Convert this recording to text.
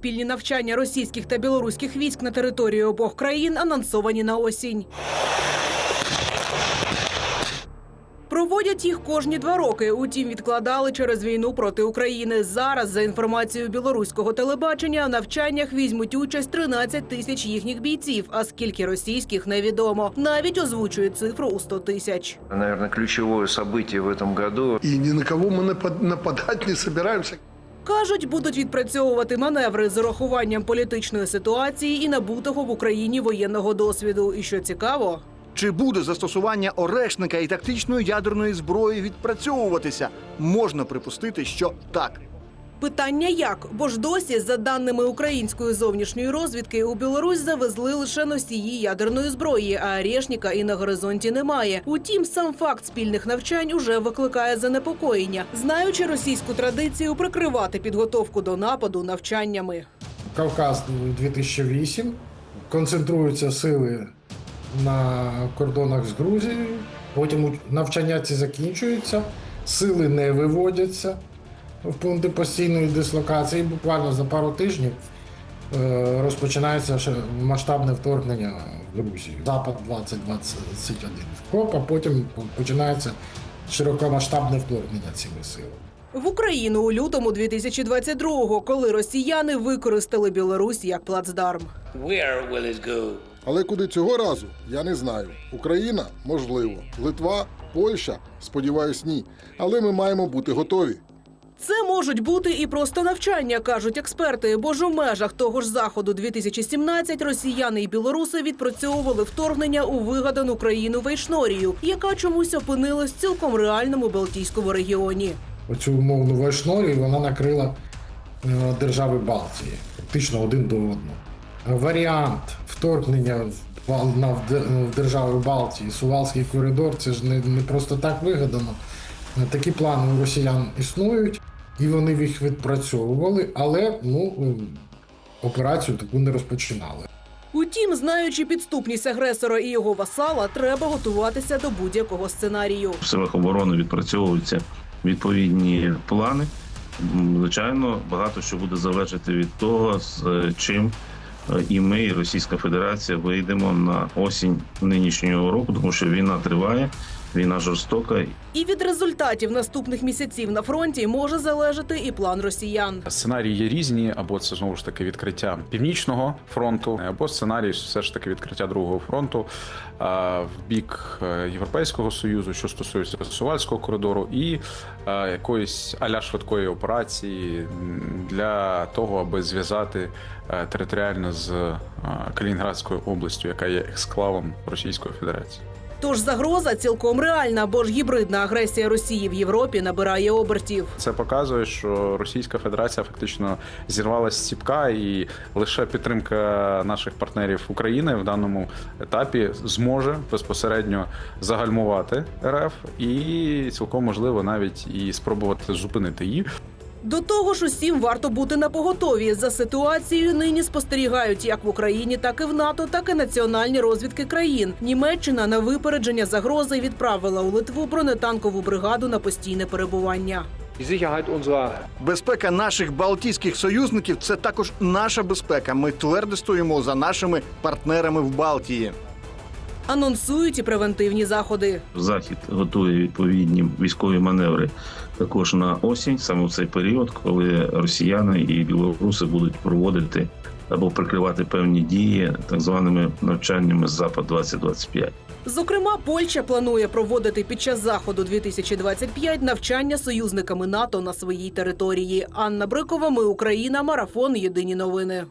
Спільні навчання російських та білоруських військ на території обох країн анонсовані на осінь. Проводять їх кожні два роки. Утім, відкладали через війну проти України. Зараз, за інформацією білоруського телебачення, в навчаннях візьмуть участь 13 тисяч їхніх бійців. А скільки російських невідомо. Навіть озвучують цифру у 100 тисяч. Наверное, ключевое событие в этом году И ни на кого мы напад- нападать не собираемся. Кажуть, будуть відпрацьовувати маневри з урахуванням політичної ситуації і набутого в Україні воєнного досвіду. І що цікаво, Чи буде застосування орешника і тактичної ядерної зброї відпрацьовуватися? Можна припустити, що так. Питання як? Бо ж досі, за даними української зовнішньої розвідки, у Білорусь завезли лише носії ядерної зброї, а Орешника і на горизонті немає. Утім, сам факт спільних навчань уже викликає занепокоєння, знаючи російську традицію прикривати підготовку до нападу навчаннями. Кавказ 2008. Концентруються сили на кордонах з Грузією. Потім навчання ці закінчуються, сили не виводяться в пункти постійної дислокації. Буквально за пару тижнів е, розпочинається масштабне вторгнення в Грузію. Запад 2021 вкоп, а потім починається широкомасштабне вторгнення цими силами. В Україну у лютому 2022-го, коли росіяни використали Білорусь як плацдарм. Where will it go? Але куди цього разу, я не знаю. Україна можливо, Литва, Польща, сподіваюсь, ні. Але ми маємо бути готові. Це можуть бути і просто навчання, кажуть експерти. Бо ж у межах того ж заходу 2017 росіяни і білоруси відпрацьовували вторгнення у вигадану країну Вейшнорію, яка чомусь опинилась в цілком реальному Балтійському регіоні. Оцю умовну Вайшнорію вона накрила е, держави Балтії, фактично один до одного. Варіант вторгнення в, держави Балтії, Сувалський коридор, це ж не просто так вигадано. Е, Такі плани у росіян існують, і вони їх відпрацьовували, але ну, е, операцію таку не розпочинали. Утім, знаючи підступність агресора і його васала, треба готуватися до будь-якого сценарію. в силах оборони відпрацьовуються відповідні плани. Звичайно, багато що буде залежати від того, з е, чим і ми, і Російська Федерація вийдемо на осінь нинішнього року, тому що війна триває, війна жорстока, І від результатів наступних місяців на фронті може залежати і план росіян. Сценарії є різні, або це знову ж таки відкриття північного фронту, або сценарій все ж таки відкриття другого фронту а, в бік е, Європейського союзу, що стосується Сувальського коридору, і е, якоїсь аля швидкої операції для того, аби зв'язати е, територіально з Калінінградською областю, яка є ексклавом Російської Федерації. Тож загроза цілком реальна, бо ж гібридна агресія Росії в Європі набирає обертів. Це показує, що Російська Федерація фактично зірвалася з ціпка, і лише підтримка наших партнерів України в даному етапі зможе безпосередньо загальмувати РФ і цілком можливо навіть і спробувати зупинити її. До того ж, усім варто бути на поготові. За ситуацією нині спостерігають як в Україні, так і в НАТО, так і національні розвідки країн. Німеччина на випередження загрози відправила у Литву бронетанкову бригаду на постійне перебування. Безпека наших балтійських союзників це також наша безпека. Ми твердо стоїмо за нашими партнерами в Балтії. Анонсують і превентивні заходи. Захід готує відповідні військові маневри також на осінь, саме в цей період, коли росіяни і білоруси будуть проводити або прикривати певні дії так званими навчаннями запад 2025 Зокрема, Польща планує проводити під час заходу 2025 навчання союзниками НАТО на своїй території. Анна Брикова, ми Україна, марафон. Єдині новини.